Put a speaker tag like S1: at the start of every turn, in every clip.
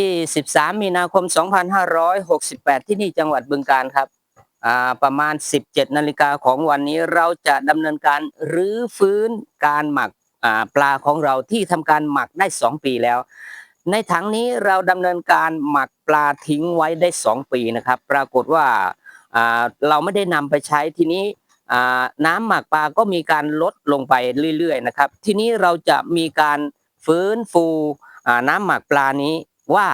S1: 23 มีนาคม 2568 ที่นี่จังหวัดบึงกาฬครับประมาณ 17 นาฬิกาของวันนี้เราจะดำเนินการรื้อฟื้นการหมักปลาของเราที่ทำการหมักได้ 2 ปีแล้ว ในถังนี้เราดำเนินการหมักปลาทิ้งไว้ได้ 2 ปีนะครับ ปรากฏว่าเราไม่ได้นำไปใช้ทีนี้น้ำหมักปลาก็มีการลดลงไปเรื่อยๆนะครับ ทีนี้เราจะมีการฟื้นฟูน้ำหมักปลานี้ ว่า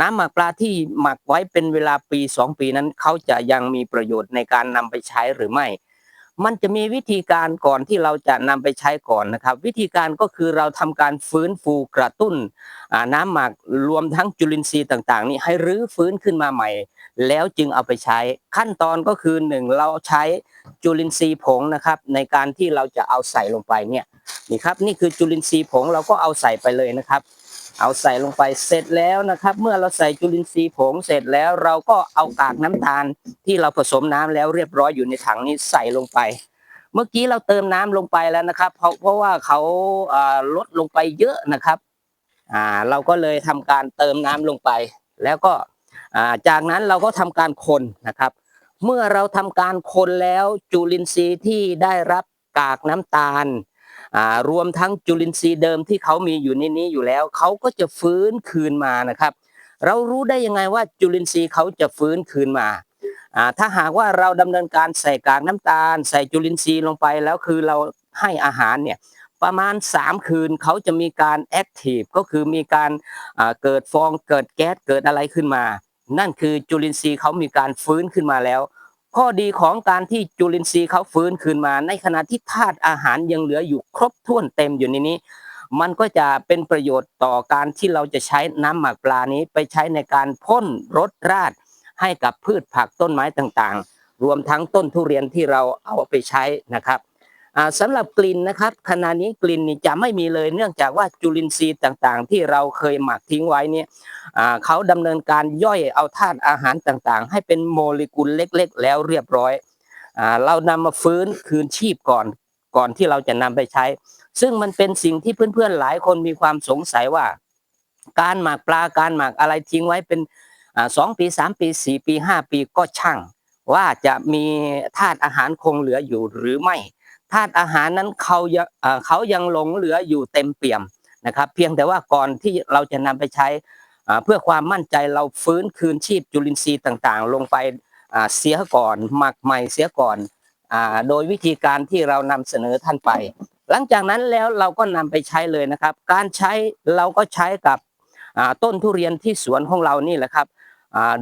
S1: น้ำหมักปลาที่หมักไว้เป็นเวลาปี 2 ปีนั้นเขาจะยังมีประโยชน์ในการนำไปใช้หรือไม่ มันจะมีวิธีการก่อนที่เราจะนำไปใช้ก่อนนะครับ วิธีการก็คือเราทำการฟื้นฟูกระตุ้นน้ำหมักรวมทั้งจุลินทรีย์ต่างๆ นี่ให้รื้อฟื้นขึ้นมาใหม่ แล้วจึงเอาไปใช้ ขั้นตอนก็คือหนึ่งเราใช้จุลินทรีย์ผงนะครับ ในการที่เราจะเอาใส่ลงไปเนี่ยนี่ครับนี่คือจุลินทรีย์ผงเราก็เอาใส่ไปเลยนะครับ เอาใส่ลงไปเสร็จแล้วนะครับ เมื่อเราใส่จุลินทรีย์ผงเสร็จแล้วเราก็เอากากน้ำตาลที่เราผสมน้ำแล้วเรียบร้อยอยู่ในถังนี้ใส่ลงไป เมื่อกี้เราเติมน้ำลงไปแล้วนะครับ เพราะเพราะว่าเขาลดลงไปเยอะนะครับอ่าเราก็เลยทำการเติมน้ำลงไป แล้วก็จากนั้นเราก็ทำการคนนะครับ เมื่อเราทำการคนแล้วจุลินทรีย์ที่ได้รับกากน้ำตาล รวมทั้งจุลินทรีย์เดิมที่เขามีอยู่ในนี้อยู่แล้ว เขาก็จะฟื้นคืนมานะครับ เรารู้ได้ยังไงว่าจุลินทรีย์เขาจะฟื้นคืนมาถ้าหากว่าเราดำเนินการใส่กากน้ำตาล ใส่จุลินทรีย์ลงไปแล้วคือเราให้อาหารเนี่ยประมาณ 3 คืนเขาจะมีการแอคทีฟก็คือมีการเกิดฟองเกิดแก๊สเกิดอะไรขึ้นมา นั่นคือจุลินทรีย์เขามีการฟื้นขึ้นมาแล้ว ข้อดีของการที่จุลินทรีย์เขาฟื้นคืนมา ในขณะที่ธาตุอาหารยังเหลืออยู่ครบถ้วนเต็มอยู่ในนี้ มันก็จะเป็นประโยชน์ต่อการที่เราจะใช้น้ำหมักปลานี้ไปใช้ในการพ่นรสราดให้กับพืชผักต้นไม้ต่างๆ รวมทั้งต้นทุเรียนที่เราเอาไปใช้นะครับ สำหรับกลิ่นนะครับขณะนี้กลิ่นจะไม่มีเลยเนื่องจากว่าจุลินทรีย์ต่างๆ ที่เราเคยหมักทิ้งไว้เนี่ยเขาดำเนินการย่อยเอาธาตุอาหารต่างๆ ให้เป็นโมเลกุลเล็กๆ แล้วเรียบร้อยอเรานำมาฟื้นคืนชีพก่อนก่อนที่เราจะนำไปใช้ ซึ่งมันเป็นสิ่งที่เพื่อนๆหลายคนมีความสงสัยว่า การหมักปลาการหมักอะไรทิ้งไว้เป็นสองปีสามปีสี่ปีห้าปีก็ช่าง ว่าจะมีธาตุอาหารคงเหลืออยู่หรือไม่ ธาตุอาหารนั้นเขายังเขายังหลงเหลืออยู่เต็มเปี่ยมนะครับ เพียงแต่ว่าก่อนที่เราจะนำไปใช้เพื่อความมั่นใจเราฟื้นคืนชีพจุลินทรีย์ต่างๆ ลงไปเสียก่อนหมักใหม่เสียก่อนโดยวิธีการที่เรานำเสนอท่านไป หลังจากนั้นแล้วเราก็นำไปใช้เลยนะครับ การใช้เราก็ใช้กับต้นทุเรียนที่สวนของเรานี่แหละครับ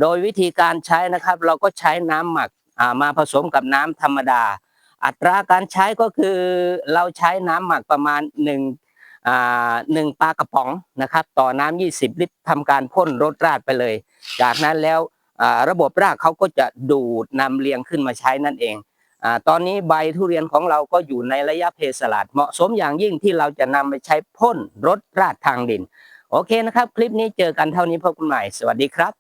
S1: โดยวิธีการใช้นะครับ เราก็ใช้น้ำหมักมาผสมกับน้ำธรรมดา อัตราการใช้ก็คือเราใช้น้ำหมักประมาณหนึ่งหนึ่งปลากระป๋องนะครับ ต่อน้ำ20 ลิตรทำการพ่นรดราดไปเลย จากนั้นแล้วระบบรากเขาก็จะดูดนำเลียงขึ้นมาใช้นั่นเองอตอนนี้ใบทุเรียนของเราก็อยู่ในระยะเพสลัดเหมาะสมอย่างยิ่งที่เราจะนำไปใช้พ่นรดราดทางดิน โอเคนะครับ คลิปนี้เจอกันเท่านี้พบกันใหม่ สวัสดีครับ